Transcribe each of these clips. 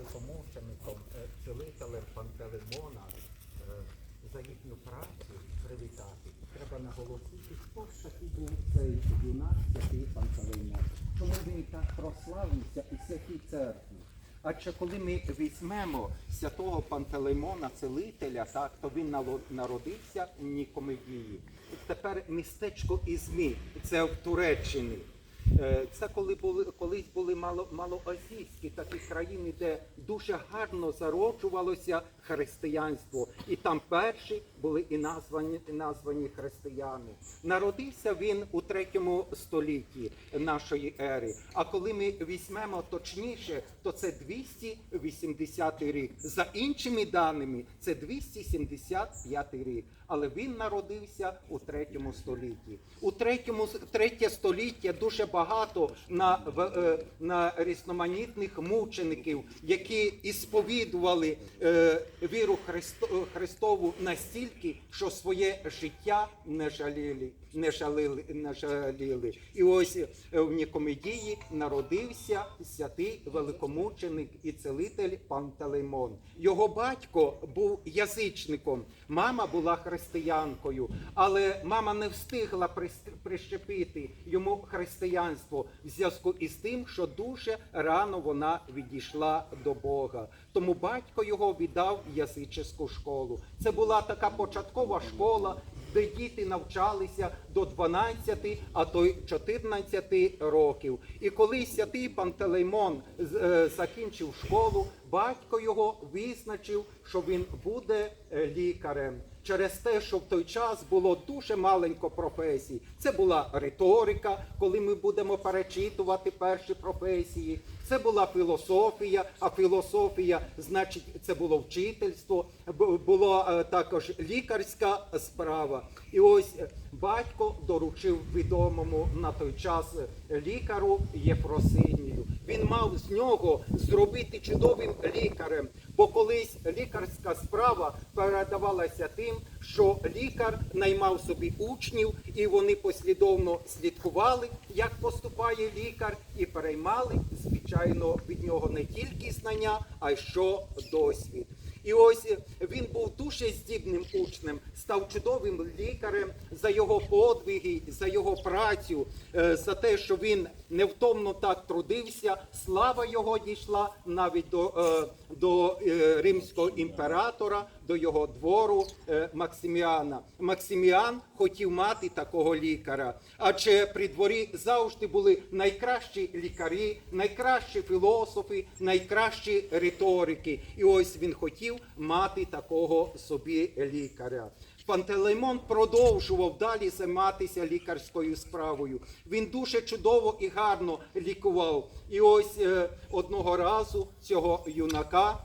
великомучеником, е, цілителем Пантелеймона е, за їхню працю привітати. Треба наголосити, хто ж такий був цей юнак, святий Пантелеймон. Чому він так прославився у святій церкві? Адже коли ми візьмемо святого Пантелеймона, целителя, так, то він народився у Нікомедії. Тепер містечко Ізмі, це в Туреччині. Е, Це коли були колись були мало малоазійські такі країни, де дуже гарно зароджувалося християнство, і там перші були і названі і названі християни. Народився він у третьому столітті нашої ери. А коли ми візьмемо точніше, то це 280 рік. За іншими даними, це 275 рік. Але він народився у третьому столітті. У третьому третє століття дуже багато на, е, на різноманітних мучеників, які ісповідували е, віру Христо, Христову настільки, що своє життя не жаліли, не жаліли, не жаліли. І ось е, в Нікомедії народився святий великомученик і целитель Пантелеймон. Його батько був язичником, мама була християнкою, але мама не встигла прищепити йому християнство в зв'язку із тим, що дуже рано вона відійшла до Бога. Тому батько його віддав в школу. Це була така початкова школа, де діти навчалися до 12, а то й 14 років. І коли святий Пантелеймон е, закінчив школу, батько його визначив, що він буде е, лікарем. Через те, що в той час було дуже маленько професій. Це була риторика, коли ми будемо перечитувати перші професії. Це була філософія, а філософія, значить, це було вчительство, була е, також лікарська справа. І ось е, батько доручив відомому на той час лікару Єфросинію. Він мав з нього зробити чудовим лікарем, бо колись лікарська справа передавалася тим, що лікар наймав собі учнів, і вони послідовно слідкували, як поступає лікар, і переймали, звичайно, від нього не тільки знання, а й що досвід. І ось е, він був дуже здібним учнем, став чудовим лікарем за його подвиги, за його працю, е, за те, що він невтомно так трудився. Слава його дійшла навіть до, е, до е, римського імператора, до його двору е, Максиміана. Максиміан хотів мати такого лікаря, адже при дворі завжди були найкращі лікарі, найкращі філософи, найкращі риторики. І ось він хотів мати такого собі лікаря. Пантелеймон продовжував далі займатися лікарською справою. Він дуже чудово і гарно лікував. І ось е, одного разу цього юнака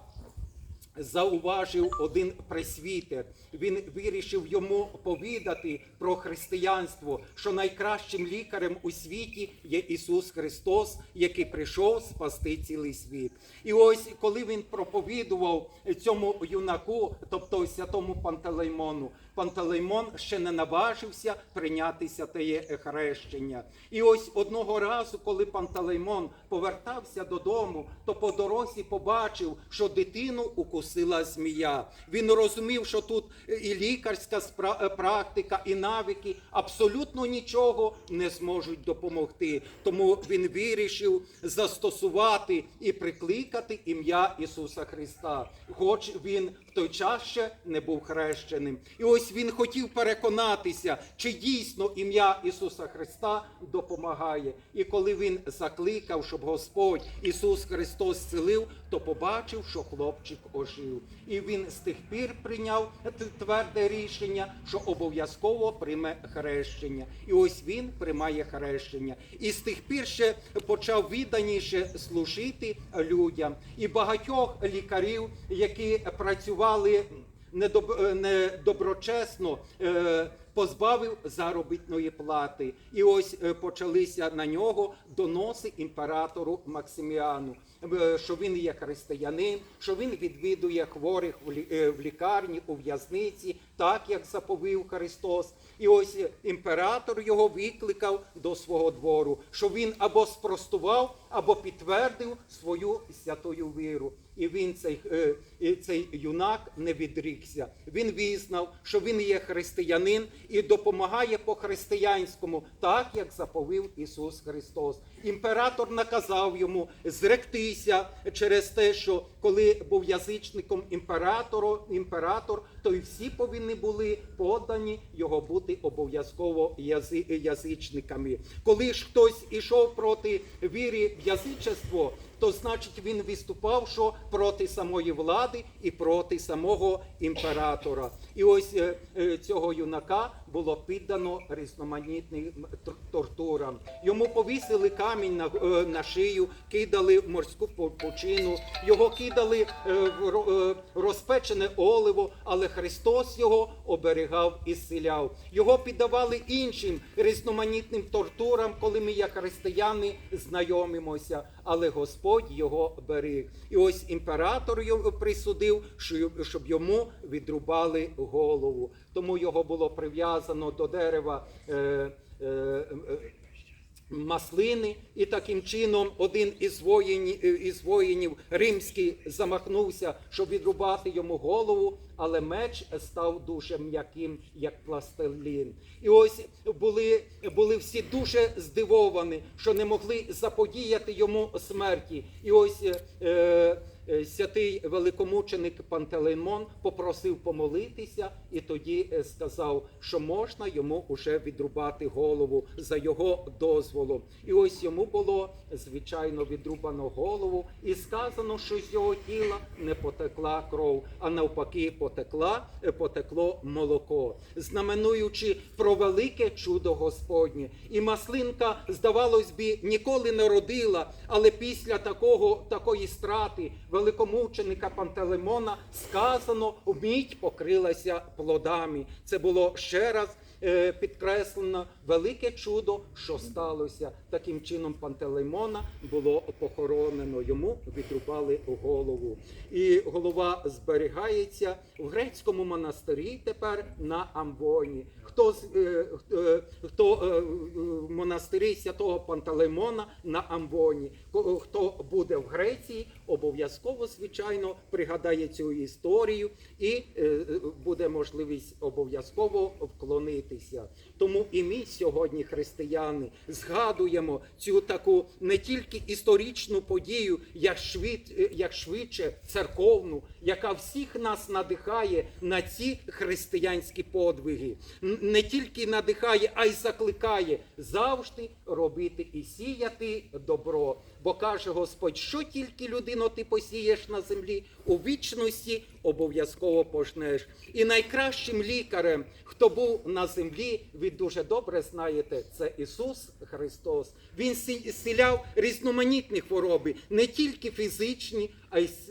зауважив один пресвітер. Він вирішив йому повідати про християнство, що найкращим лікарем у світі є Ісус Христос, який прийшов спасти цілий світ. І ось коли він проповідував цьому юнаку, тобто святому Пантелеймону, Пантелеймон ще не наважився прийняти святеє хрещення. І ось одного разу, коли Пантелеймон повертався додому, то по дорозі побачив, що дитину укусила змія. Він розумів, що тут і лікарська е, практика, і навики абсолютно нічого не зможуть допомогти. Тому він вирішив застосувати і прикликати ім'я Ісуса Христа, хоч він той час ще не був хрещеним. І ось він хотів переконатися, чи дійсно ім'я Ісуса Христа допомагає. І коли він закликав, щоб Господь Ісус Христос зцілив, то побачив, що хлопчик ожив. І він з тих пір прийняв тверде рішення, що обов'язково прийме хрещення. І ось він приймає хрещення. І з тих пір ще почав відданіше служити людям. І багатьох лікарів, які працювали недоб- недоброчесно, е, позбавив заробітної плати. І ось е, почалися на нього доноси імператору Максиміану, е, що він є християнин, що він відвідує хворих е, в лікарні, у в'язниці, так як заповів Христос. І ось імператор його викликав до свого двору, що він або спростував, або підтвердив свою святою віру. і він цей, е, цей юнак не відрікся. Він визнав, що він є християнин і допомагає по-християнському, так як заповів Ісус Христос. Імператор наказав йому зректися через те, що коли був язичником імператору, імператор, то й всі повинні були подані його бути обов'язково язи, язичниками. Коли ж хтось ішов проти віри в язичество, то значить він виступав що проти самої влади і проти самого імператора. І ось е, е, цього юнака було піддано різноманітним тор- тортурам. Йому повісили камінь на, е, на шию, кидали в морську пу- пучину, його кидали е, в е, розпечене оливо, але Христос його оберігав і зціляв. Його піддавали іншим різноманітним тортурам, коли ми, як християни, знайомимося, але Господь його беріг. І ось імператор його присудив, що- щоб йому відрубали голову. Тому його було прив'язано до дерева. Е, е, е, Маслини, і таким чином один із воїнів, із воїнів римський замахнувся, щоб відрубати йому голову, але меч став дуже м'яким, як пластилін. І ось були, були всі дуже здивовані, що не могли заподіяти йому смерті. І ось е, е, святий великомученик Пантелеймон попросив помолитися, і тоді е, сказав, що можна йому уже відрубати голову за його дозволом. І ось йому було звичайно відрубано голову, і сказано, що з його тіла не потекла кров, а навпаки, потекла, е, потекло молоко, знаменуючи про велике чудо Господнє. І маслинка, здавалось би, ніколи не родила, але після такого такої страти великомученика Пантелеймона сказано, мідь покрилася плодами. Це було ще раз е, підкреслено велике чудо, що сталося. Таким чином Пантелеймона було похоронено. Йому відрубали голову. І голова зберігається в грецькому монастирі тепер на Амвоні. Хто е, е, хто е, в монастирі святого Пантелеймона на Амвоні, хто буде в Греції, обов'язково звичайно пригадає цю історію і буде можливість обов'язково вклонитися. Тому і ми сьогодні, християни, згадуємо цю таку не тільки історичну подію, як швид, як швидше церковну, яка всіх нас надихає на ці християнські подвиги. Не тільки надихає, а й закликає завжди робити і сіяти добро. Бо каже Господь, що тільки людино ти посієш на землі, у вічності обов'язково пожнеш. І найкращим лікарем, хто був на землі, ви дуже добре знаєте, це Ісус Христос. Він зціляв різноманітні хвороби, не тільки фізичні, а й с-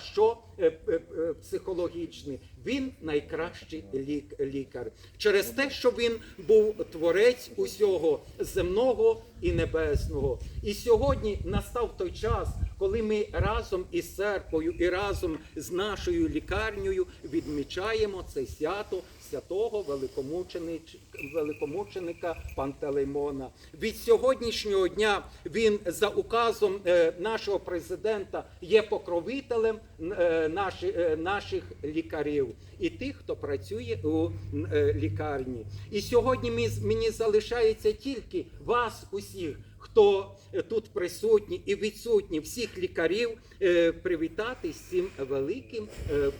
що Е, е, е, психологічні. Він найкращий лік- лікар. Через те, що він був творець усього земного і небесного. І сьогодні настав той час, коли ми разом із церквою і разом з нашою лікарнею відмічаємо це свято святого великомученика Пантелеймона. Від сьогоднішнього дня він за указом е, нашого президента є покровителем е, е, наших лікарів і тих, хто працює у лікарні. І сьогодні мені залишається тільки вас усіх хто тут присутні і відсутні, всіх лікарів привітати з цим великим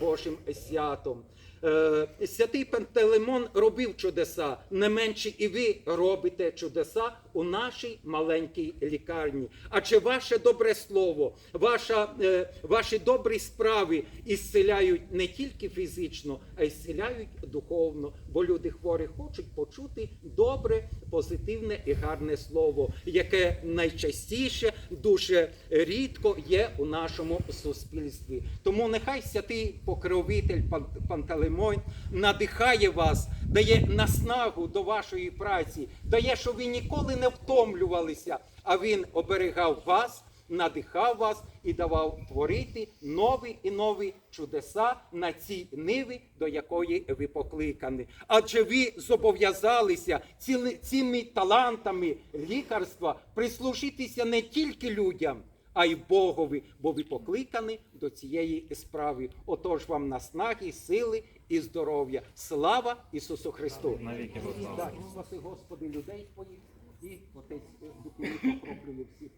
Божим святом. Е, Святий Пантелеймон робив чудеса, не менше і ви робите чудеса у нашій маленькій лікарні. Адже ваше добре слово, ваша, е, ваші добрі справи ісцеляють не тільки фізично, а й ісцеляють духовно. Бо люди хворі хочуть почути добре, позитивне і гарне слово, яке найчастіше, дуже рідко є у нашому суспільстві. Тому нехай святий покровитель Пан- Пантелеймон надихає вас, дає наснагу до вашої праці, дає, щоб ви ніколи не втомлювалися, а він оберігав вас. Надихав вас і давав творити нові і нові чудеса на цій ниві, до якої ви покликані. Адже ви зобов'язалися цими талантами лікарства прислужитися не тільки людям, а й Богові, бо ви покликані до цієї справи. Отож вам наснаги, сили і здоров'я. Слава Ісусу Христу! Навіки Господи людей твоїх і Отець Духові покроплює всіх.